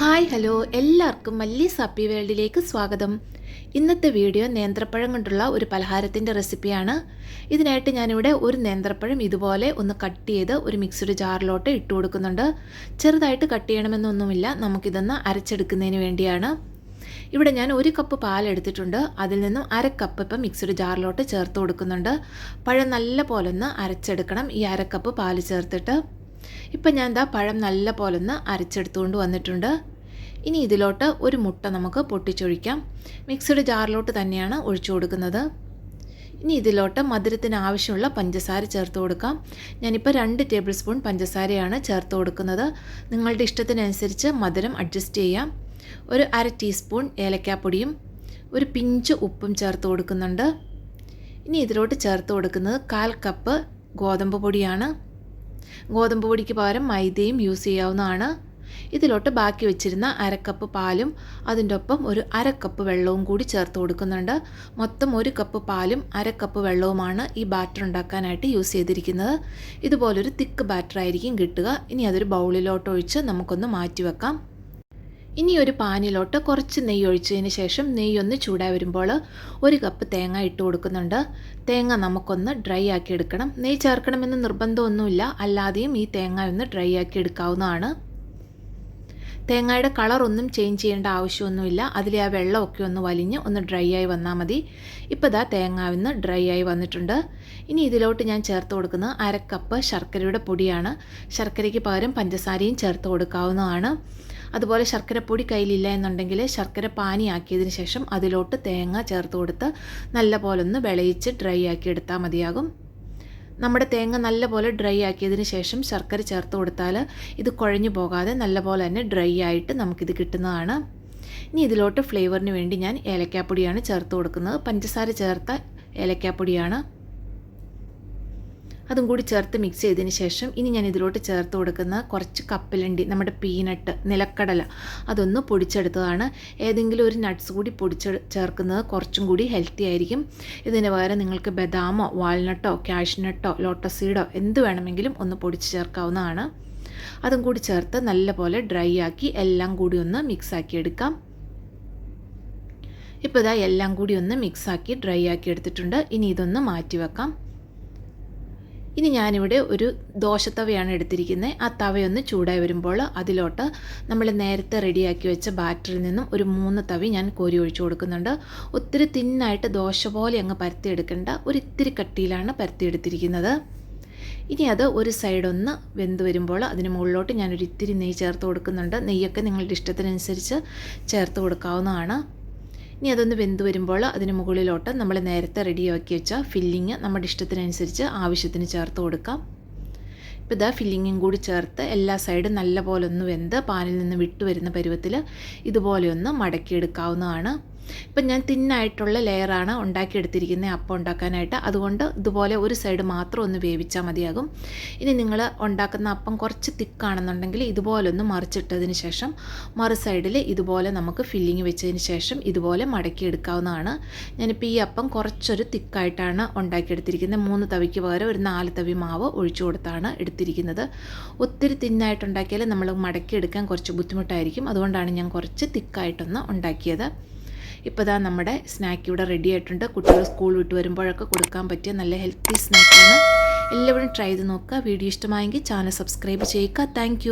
Hi hello. എല്ലാവർക്കും മല്ലി സാപ്പി വേൾഡിലേക്ക് സ്വാഗതം. ഇന്നത്തെ വീഡിയോ നേന്ത്രപ്പഴം കൊണ്ടുള്ള ഒരു പലഹാരത്തിന്റെ റെസിപ്പിയാണ്. ഇതിനായിട്ട് ഞാനിവിടെ ഒരു നേന്ത്രപ്പഴം ഇതുപോലെ ഒന്ന് കട്ട് ചെയ്ത് ഒരു മിക്സഡ് ജാറിലോട്ട് ഇട്ട് കൊടുക്കുന്നുണ്ട്. ചെറുതായിട്ട് കട്ട് ചെയ്യണമെന്നൊന്നുമില്ല. നമുക്കിതൊന്ന് അരച്ചെടുക്കുന്നതിന് വേണ്ടിയാണ്. ഇവിടെ ഞാൻ ഒരു കപ്പ് പാൽ എടുത്തിട്ടുണ്ട്. അതിൽ നിന്നും അര കപ്പ് ഇപ്പം മിക്സഡ് ജാറിലോട്ട് ചേർത്ത് കൊടുക്കുന്നുണ്ട്. പഴം നല്ല പോലെ ഒന്ന് അരച്ചെടുക്കണം. ഈ അര കപ്പ് പാൽ ചേർത്തിട്ട്. ഇപ്പം ഞാൻ എന്താ പഴം നല്ല പോലെ ഒന്ന് അരച്ചെടുത്തുകൊണ്ട് വന്നിട്ടുണ്ട്. ഇനി ഇതിലോട്ട് ഒരു മുട്ട നമുക്ക് പൊട്ടിച്ചൊഴിക്കാം. മിക്സഡ് ജാറിലോട്ട് തന്നെയാണ് ഒഴിച്ചു കൊടുക്കുന്നത്. ഇനി ഇതിലോട്ട് മധുരത്തിന് ആവശ്യമുള്ള പഞ്ചസാര ചേർത്ത് കൊടുക്കാം. ഞാനിപ്പോൾ രണ്ട് ടേബിൾ സ്പൂൺ പഞ്ചസാരയാണ് ചേർത്ത് കൊടുക്കുന്നത്. നിങ്ങളുടെ ഇഷ്ടത്തിനനുസരിച്ച് മധുരം അഡ്ജസ്റ്റ് ചെയ്യാം. ഒരു അര ടീസ്പൂൺ ഏലക്കാപ്പൊടിയും ഒരു പിഞ്ച് ഉപ്പും ചേർത്ത് കൊടുക്കുന്നുണ്ട്. ഇനി ഇതിലോട്ട് ചേർത്ത് കൊടുക്കുന്നത് കാൽ കപ്പ് ഗോതമ്പ് പൊടിയാണ്. ഗോതമ്പ് പൊടിക്ക് പകരം മൈദയും യൂസ് ചെയ്യാവുന്നതാണ്. ഇതിലോട്ട് ബാക്കി വെച്ചിരുന്ന അരക്കപ്പ് പാലും അതിന്റെ ഒപ്പം ഒരു അരക്കപ്പ് വെള്ളവും കൂടി ചേർത്ത് കൊടുക്കുന്നുണ്ട്. മൊത്തം ഒരു കപ്പ് പാലും അരക്കപ്പ് വെള്ളവുമാണ് ഈ ബാറ്റർ ഉണ്ടാക്കാനായിട്ട് യൂസ് ചെയ്തിരിക്കുന്നത്. ഇതുപോലൊരു തിക്ക് ബാറ്റർ ആയിരിക്കും കിട്ടുക. ഇനി അതൊരു ബൗളിലോട്ട് ഒഴിച്ച് നമുക്കൊന്ന് മാറ്റി വെക്കാം. ഇനി ഒരു പാനിലോട്ട് കുറച്ച് നെയ്യ് ഒഴിച്ചതിന് ശേഷം നെയ്യൊന്ന് ചൂടായി വരുമ്പോൾ ഒരു കപ്പ് തേങ്ങ ഇട്ട് കൊടുക്കുന്നുണ്ട്. തേങ്ങ നമുക്കൊന്ന് ഡ്രൈ ആക്കി എടുക്കണം. നെയ്യ് ചേർക്കണമെന്ന് നിർബന്ധമൊന്നുമില്ല. അല്ലാതെയും ഈ തേങ്ങ ഒന്ന് ഡ്രൈ ആക്കി എടുക്കാവുന്നതാണ്. തേങ്ങയുടെ കളറൊന്നും ചേഞ്ച് ചെയ്യേണ്ട ആവശ്യമൊന്നുമില്ല. അതിലെ ആ വെള്ളമൊക്കെ ഒന്ന് വലിഞ്ഞ് ഒന്ന് ഡ്രൈ ആയി വന്നാൽ മതി. ഇപ്പോൾ ഇതാ തേങ്ങ ഡ്രൈ ആയി വന്നിട്ടുണ്ട്. ഇനി ഇതിലോട്ട് ഞാൻ ചേർത്ത് കൊടുക്കുന്നത് അരക്കപ്പ് ശർക്കരയുടെ പൊടിയാണ്. ശർക്കരയ്ക്ക് പകരം പഞ്ചസാരയും ചേർത്ത് കൊടുക്കാവുന്നതാണ്. അതുപോലെ ശർക്കരപ്പൊടി കയ്യിലില്ല എന്നുണ്ടെങ്കിൽ ശർക്കര പാനിയാക്കിയതിന് ശേഷം അതിലോട്ട് തേങ്ങ ചേർത്ത് കൊടുത്ത് നല്ല പോലെ ഒന്ന് വിളയിച്ച് ഡ്രൈ ആക്കി എടുത്താൽ മതിയാകും. നമ്മുടെ തേങ്ങ നല്ലപോലെ ഡ്രൈ ആക്കിയതിന് ശേഷം ശർക്കര ചേർത്ത് കൊടുത്താൽ ഇത് കുഴഞ്ഞു പോകാതെ നല്ലപോലെ തന്നെ ഡ്രൈ ആയിട്ട് നമുക്കിത് കിട്ടുന്നതാണ്. ഇനി ഇതിലോട്ട് ഫ്ലേവറിന് വേണ്ടി ഞാൻ ഏലക്കാപ്പൊടിയാണ് ചേർത്ത് കൊടുക്കുന്നത്. പഞ്ചസാര ചേർത്ത ഏലക്കാപ്പൊടിയാണ് അതും കൂടി ചേർത്ത് മിക്സ് ചെയ്തതിന് ശേഷം ഇനി ഞാൻ ഇതിലോട്ട് ചേർത്ത് കൊടുക്കുന്ന കുറച്ച് കപ്പലണ്ടി നമ്മുടെ പീനട്ട് നിലക്കടല അതൊന്ന് പൊടിച്ചെടുത്തതാണ്. ഏതെങ്കിലും ഒരു നട്ട്സ് കൂടി പൊടിച്ച് ചേർക്കുന്നത് കുറച്ചും കൂടി ഹെൽത്തി ആയിരിക്കും. ഇതിന് പകരം നിങ്ങൾക്ക് ബദാമോ വാൽനട്ടോ കാഷ്നട്ടോ ലോട്ടസ് സീഡോ എന്ത് വേണമെങ്കിലും ഒന്ന് പൊടിച്ച് ചേർക്കാവുന്നതാണ്. അതും കൂടി ചേർത്ത് നല്ലപോലെ ഡ്രൈ ആക്കി എല്ലാം കൂടി ഒന്ന് മിക്സ് ആക്കി എടുക്കാം. ഇപ്പോൾ ഇതാ എല്ലാം കൂടി ഒന്ന് മിക്സ് ആക്കി ഡ്രൈ ആക്കി എടുത്തിട്ടുണ്ട്. ഇനി ഇതൊന്ന് മാറ്റി വെക്കാം ഇനി ഞാനിവിടെ ഒരു ദോശത്തവയാണ് എടുത്തിരിക്കുന്നത്. ആ തവയൊന്ന് ചൂടായി വരുമ്പോൾ അതിലോട്ട് നമ്മൾ നേരത്തെ റെഡിയാക്കി വെച്ച ബാറ്ററിൽ നിന്നും ഒരു മൂന്ന് തവി ഞാൻ കോരി ഒഴിച്ചു കൊടുക്കുന്നുണ്ട്. ഒത്തിരി തിന്നായിട്ട് ദോശ പോലെ അങ്ങ് പരത്തിയെടുക്കേണ്ട. ഒരു ഇത്തിരി കട്ടിയിലാണ് പരത്തിയെടുത്തിരിക്കുന്നത്. ഇനി അത് ഒരു സൈഡൊന്ന് വെന്ത് വരുമ്പോൾ അതിന് മുകളിലോട്ട് ഞാനൊരു ഇത്തിരി നെയ്യ് ചേർത്ത് കൊടുക്കുന്നുണ്ട്. നെയ്യൊക്കെ നിങ്ങളുടെ ഇഷ്ടത്തിനനുസരിച്ച് ചേർത്ത് കൊടുക്കാവുന്നതാണ്. ഇനി അതൊന്ന് വെന്ത് വരുമ്പോൾ അതിന് മുകളിലോട്ട് നമ്മൾ നേരത്തെ റെഡിയാക്കി വെച്ച ഫില്ലിങ് നമ്മുടെ ഇഷ്ടത്തിനനുസരിച്ച് ആവശ്യത്തിന് ചേർത്ത് കൊടുക്കാം. ഇപ്പോൾ ഇതാ ഫില്ലിങ്ങും കൂടി ചേർത്ത് എല്ലാ സൈഡും നല്ല പോലെ ഒന്ന് വെന്ത് പാനിൽ നിന്ന് വിട്ടു വരുന്ന പരുവത്തിൽ ഇതുപോലെ ഒന്ന് മടക്കിയെടുക്കാവുന്നതാണ്. ഇപ്പം ഞാൻ തിന്നായിട്ടുള്ള ലെയറാണ് ഉണ്ടാക്കിയെടുത്തിരിക്കുന്നത് അപ്പം ഉണ്ടാക്കാനായിട്ട്. അതുകൊണ്ട് ഇതുപോലെ ഒരു സൈഡ് മാത്രം ഒന്ന് വേവിച്ചാൽ മതിയാകും. ഇനി നിങ്ങൾ ഉണ്ടാക്കുന്ന അപ്പം കുറച്ച് തിക്കാണെന്നുണ്ടെങ്കിൽ ഇതുപോലെ ഒന്ന് മറിച്ചിട്ടതിന് ശേഷം മറു സൈഡിൽ ഇതുപോലെ നമുക്ക് ഫില്ലിങ് വെച്ചതിന് ശേഷം ഇതുപോലെ മടക്കിയെടുക്കാവുന്നതാണ്. ഞാനിപ്പോൾ ഈ അപ്പം കുറച്ചൊരു തിക്കായിട്ടാണ് ഉണ്ടാക്കിയെടുത്തിരിക്കുന്നത്. മൂന്ന് തവിക്ക് പകരം ഒരു നാല് തവി മാവ് ഒഴിച്ചു കൊടുത്താണ് എടുത്തിരിക്കുന്നത്. ഒത്തിരി തിന്നായിട്ടുണ്ടാക്കിയാൽ നമ്മൾ മടക്കിയെടുക്കാൻ കുറച്ച് ബുദ്ധിമുട്ടായിരിക്കും. അതുകൊണ്ടാണ് ഞാൻ കുറച്ച് തിക്കായിട്ടൊന്ന് ഉണ്ടാക്കിയത്. ഇപ്പോൾ ഇതാ നമ്മുടെ സ്നാക്ക് ഇവിടെ റെഡി ആയിട്ടുണ്ട്. കുട്ടികൾ സ്കൂൾ വിട്ട് വരുമ്പോഴൊക്കെ കൊടുക്കാൻ പറ്റിയ നല്ല ഹെൽത്തി സ്നാക്കാണ് എല്ലാവരും ട്രൈ ചെയ്ത് നോക്കുക. വീഡിയോ ഇഷ്ടമായെങ്കിൽ ചാനൽ സബ്സ്ക്രൈബ് ചെയ്യുക. താങ്ക്